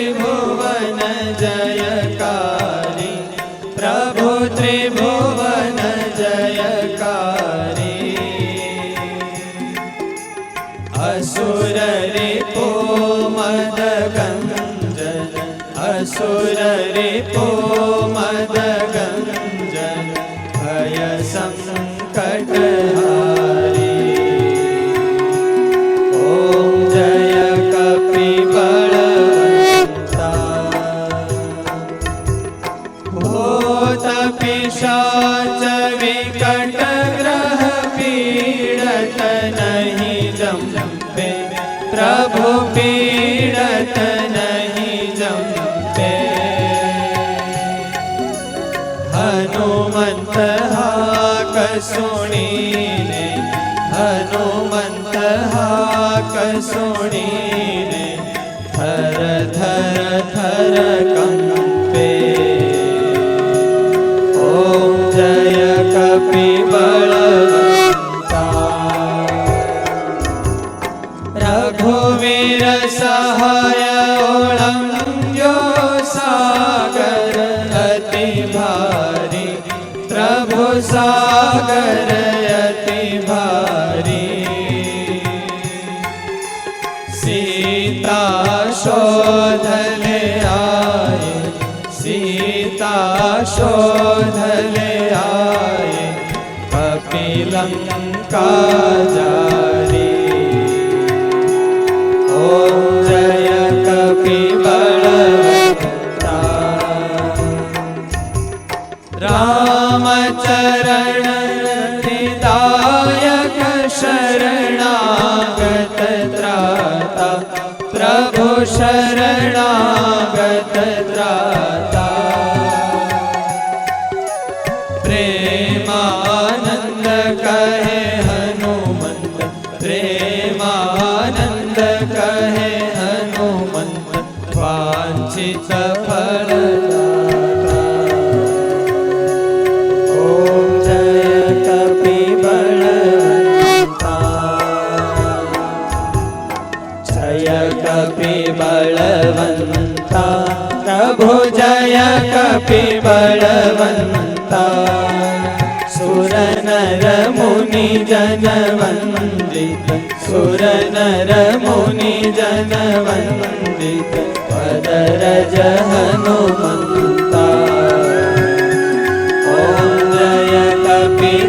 ત્રિભુવન જયકારી પ્રભુ ત્રિભુવન જયકારી અસુર રિપો મદ ગંજન અસુર રિપો મદ ગંજન ભય સંગ पीडत नहीं जम्पे प्रभु पीडत नहीं जम्पे हनुमंत हाक सुणीने हनुमंत हाक सुणीने थर थर थर कंपे रघुवीर सहाय ओळंग्यो सागर अति भारी प्रभु सागर अति भारी सीता शोधले आए सीता शोधले आए कपिलंका रामचरण हृदायक शरणागत त्राता प्रभु शरणागत त्राता प्रेमानन्द कहे हनुमन्त प्रेमानन्द कहे हनुमन्त वाञ्छित फलदाता कपिबलवन्ता प्रभु जय कपिबलवन्ता सुर नर मुनि जन वन्दित सुर नर मुनि जन वन्दित पदरज हनुमन्ता ॐ जय कपिबलवन्ता